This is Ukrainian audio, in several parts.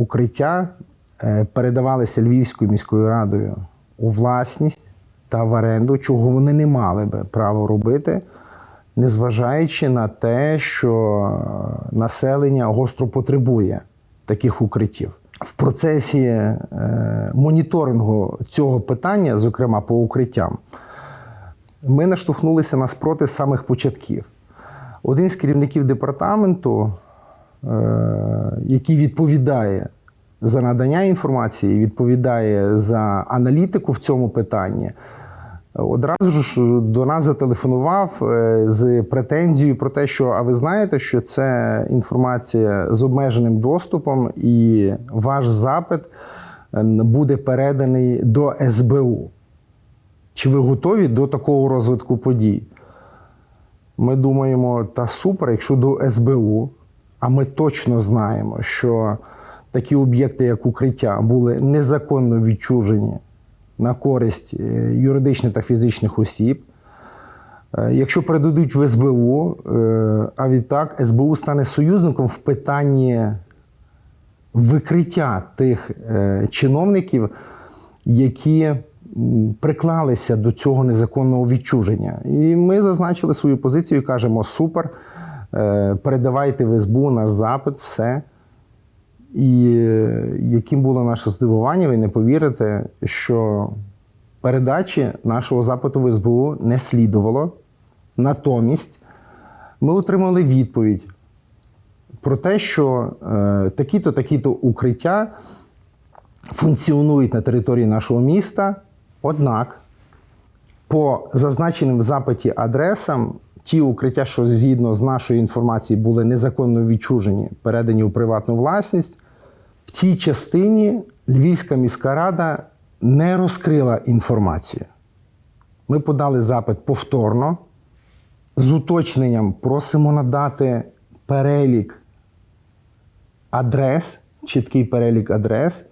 укриття е, передавалися Львівською міською радою у власність та в оренду, чого вони не мали би право робити, незважаючи на те, що населення гостро потребує таких укриттів. В процесі е, моніторингу цього питання, зокрема по укриттям, ми наштовхнулися на спротив самих початків. Один з керівників департаменту, який відповідає за надання інформації, відповідає за аналітику в цьому питанні, одразу ж до нас зателефонував е, з претензією про те, що а ви знаєте, що це інформація з обмеженим доступом, і ваш запит е, буде переданий до СБУ. Чи ви готові до такого розвитку подій? Ми думаємо, та супер, якщо до СБУ, а ми точно знаємо, що такі об'єкти, як укриття, були незаконно відчужені на користь е, юридичних та фізичних осіб. Е, Якщо передадуть в СБУ, е, а відтак СБУ стане союзником в питанні викриття тих чиновників, які приклалися до цього незаконного відчуження. І ми зазначили свою позицію і кажемо: супер, передавайте в СБУ наш запит, все. І е, яким було наше здивування, ви не повірите, що передачі нашого запиту в СБУ не слідувало. Натомість ми отримали відповідь про те, що е, такі-то, такі-то укриття функціонують на території нашого міста. Однак, по зазначеним в запиті адресам, ті укриття, що згідно з нашою інформацією були незаконно відчужені, передані у приватну власність, в тій частині Львівська міська рада не розкрила інформацію. Ми подали запит повторно з уточненням просимо надати перелік адрес, чіткий перелік адрес,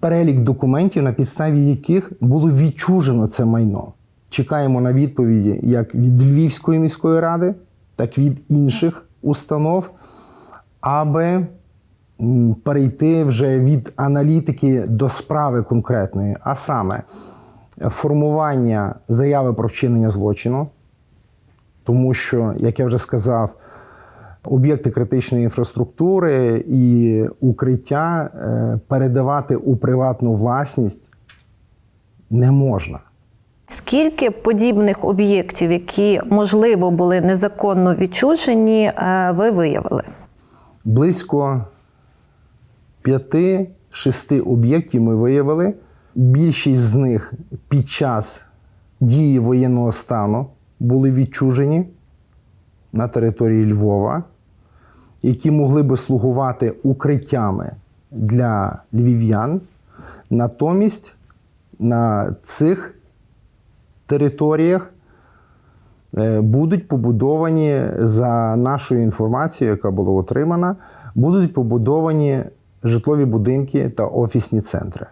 перелік документів, на підставі яких було відчужено це майно. Чекаємо на відповіді як від Львівської міської ради, так і від інших установ, аби перейти вже від аналітики до справи конкретної, а саме формування заяви про вчинення злочину, тому що, як я вже сказав, об'єкти критичної інфраструктури і укриття е, передавати у приватну власність не можна. Скільки подібних об'єктів, які можливо були незаконно відчужені, е, ви виявили? Близько 5-6 об'єктів ми виявили. Більшість з них під час дії воєнного стану були відчужені на території Львова, які могли би слугувати укриттями для львів'ян. Натомість на цих територіях е, будуть побудовані за нашою інформацією, яка була отримана, будуть побудовані житлові будинки та офісні центри.